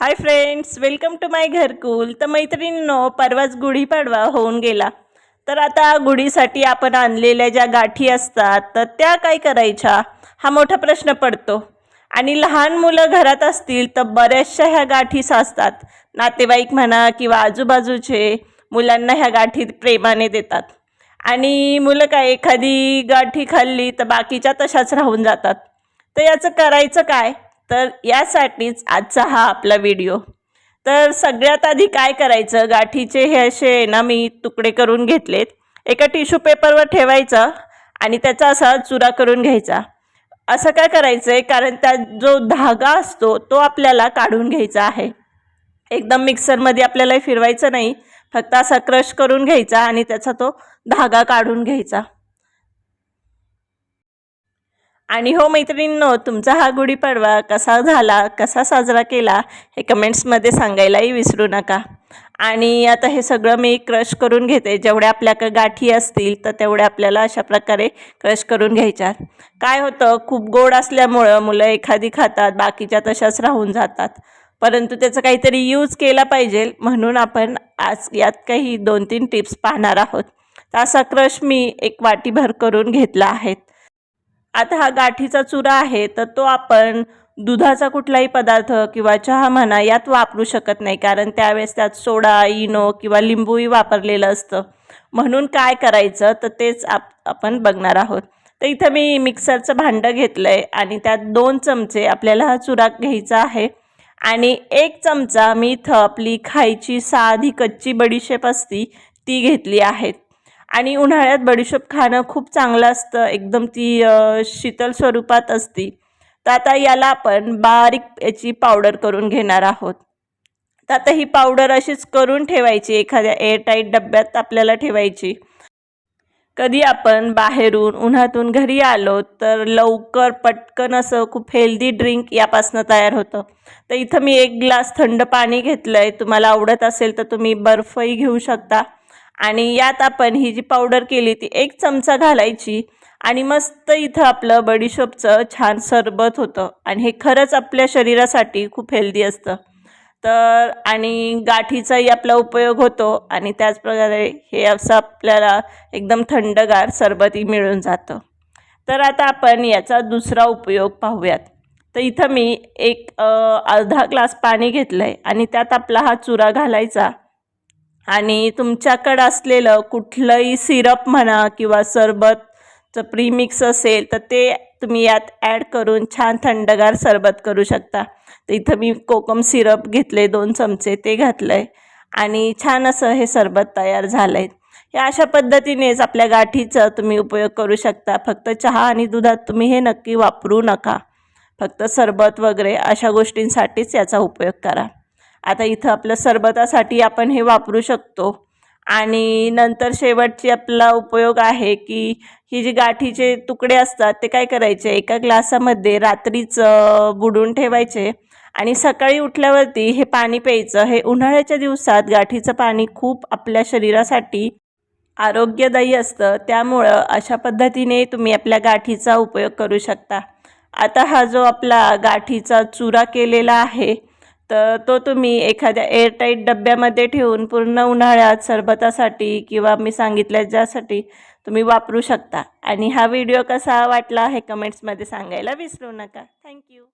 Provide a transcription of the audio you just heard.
Hi friends welcome to my Gharkul. तर मैत्रिणींनो परवाच गुढीपाडवा होऊन गेला. तर आता गुढीसाठी आपण आणलेल्या ज्या गाठी असतात तर त्या काय करायच्या? हा मोठा प्रश्न पडतो. आणि लहान मुलं घरात असतील तर बऱ्याचशा ह्या गाठी साचतात. नातेवाईक म्हणा किंवा आजूबाजूचे मुलांना ह्या गाठी प्रेमाने देतात. आणि मुलं काय एखादी गाठी खाल्ली तर बाकीच्या तशाच राहून जातात. तर याचं करायचं काय? तर यासाठीच आजचा हा आपला व्हिडिओ तर सगळ्यात आधी काय करायचं? गाठीचे हे असे ना मी तुकडे करून घेतलेत. एका टिश्यू पेपरवर ठेवायचं आणि त्याचा असा चुरा करून घ्यायचा. असं काय करायचं आहे कारण त्यात जो धागा असतो तो आपल्याला काढून घ्यायचा आहे. एकदम मिक्सरमध्ये आपल्याला फिरवायचं नाही. फक्त असा क्रश करून घ्यायचा आणि त्याचा तो धागा काढून घ्यायचा. आणि हो मैत्रिणींनो तुमचा हा गुढीपाडवा कसा झाला कसा साजरा केला हे कमेंट्समध्ये सांगायलाही विसरू नका. आणि आता हे सगळं मी क्रश करून घेते. जेवढ्या आपल्याकडे गाठी असतील तर तेवढ्या आपल्याला अशा प्रकारे क्रश करून घ्यायच्यात काय होतं खूप गोड असल्यामुळं मुलं एखादी खातात बाकीच्या तशाच राहून जातात. परंतु त्याचा काहीतरी यूज केला पाहिजे म्हणून आपण आज यात काही दोन तीन टिप्स पाहणार आहोत. तर असा क्रश मी एक वाटीभर करून घेतला आहेत आता हा गाठीचा चुरा आहे तर तो आपण दुधाचा कुठलाही पदार्थ किंवा चहा म्हणा यात वापरू शकत नाही कारण त्यावेळेस त्यात सोडा इनो किंवा लिंबूही वापरलेलं असतं. म्हणून काय करायचं? तर तेच आप आपण बघणार आहोत. तर इथं मी मिक्सरचं भांडं घेतलं आहे आणि त्यात दोन चमचे आपल्याला हा चुरा घ्यायचा आहे. आणि एक चमचा मी इथं आपली खायची साधी कच्ची बडीशेप असती ती घेतली आहेत आणि उन्हाळ्यात बडीशेप खाणं खूप चांगलं असतं. एकदम ती शीतल स्वरूपात असती. तर आता याला आपण बारीक याची पावडर करून घेणार आहोत. तर आता ही पावडर अशीच करून ठेवायची एखाद्या एअरटाईट डब्यात आपल्याला ठेवायची. कधी आपण बाहेरून उन्हातून घरी आलो तर लवकर पटकन असं खूप हेल्दी ड्रिंक यापासनं तयार होतं. तर इथं मी एक ग्लास थंड पाणी घेतलं आहे तुम्हाला आवडत असेल तर तुम्ही बर्फही घेऊ शकता. आणि यात आपण ही जी पावडर केली ती एक चमचा घालायची आणि मस्त इथं आपलं बडीशोपचं छान सरबत होतं. आणि हे खरंच आपल्या शरीरासाठी खूप हेल्दी असतं. तर आणि गाठीचाही आपला उपयोग होतो आणि त्याचप्रकारे हे असं आपल्याला एकदम थंडगार सरबतही मिळून जातं. तर आता आपण याचा दुसरा उपयोग पाहूयात. तर इथं मी एक अर्धा ग्लास पाणी घेतलं आहे आणि त्यात आपला हा चुरा घालायचा. आणि तुमच्याकडं असलेलं कुठलंही सिरप म्हणा किंवा सरबतचं प्रीमिक्स असेल तर ते तुम्ही यात ॲड करून छान थंडगार सरबत करू शकता. तर इथं मी कोकम सिरप घेतले दोन चमचे ते घातलं आहे आणि छान असं हे सरबत तयार झालं आहे या अशा पद्धतीनेच आपल्या गाठीचा तुम्ही उपयोग करू शकता. फक्त चहा आणि दुधात तुम्ही हे नक्की वापरू नका. फक्त सरबत वगैरे अशा गोष्टींसाठीच याचा उपयोग करा. आता इथं आपलं सरबतासाठी आपण हे वापरू शकतो. आणि नंतर शेवटची आपला उपयोग आहे की ही जी गाठीचे तुकडे असतात ते काय करायचे? एका ग्लासामध्ये रात्रीच बुडून ठेवायचे आणि सकाळी उठल्यावरती हे पाणी प्यायचं. हे उन्हाळ्याच्या दिवसात गाठीचं पाणी खूप आपल्या शरीरासाठी आरोग्यदायी असतं. त्यामुळं अशा पद्धतीने तुम्ही आपल्या गाठीचा उपयोग करू शकता. आता हा जो आपला गाठीचा चुरा केलेला आहे तर तो तुम्ही एखाद्या एअरटाईट डब्यामध्ये ठेवून पूर्ण उन्हाळ्यात सरबतासाठी किंवा मी सांगितल्या ज्यासाठी तुम्ही वापरू शकता. आणि हा व्हिडिओ कसा वाटला हे कमेंट्समध्ये सांगायला विसरू नका. थँक्यू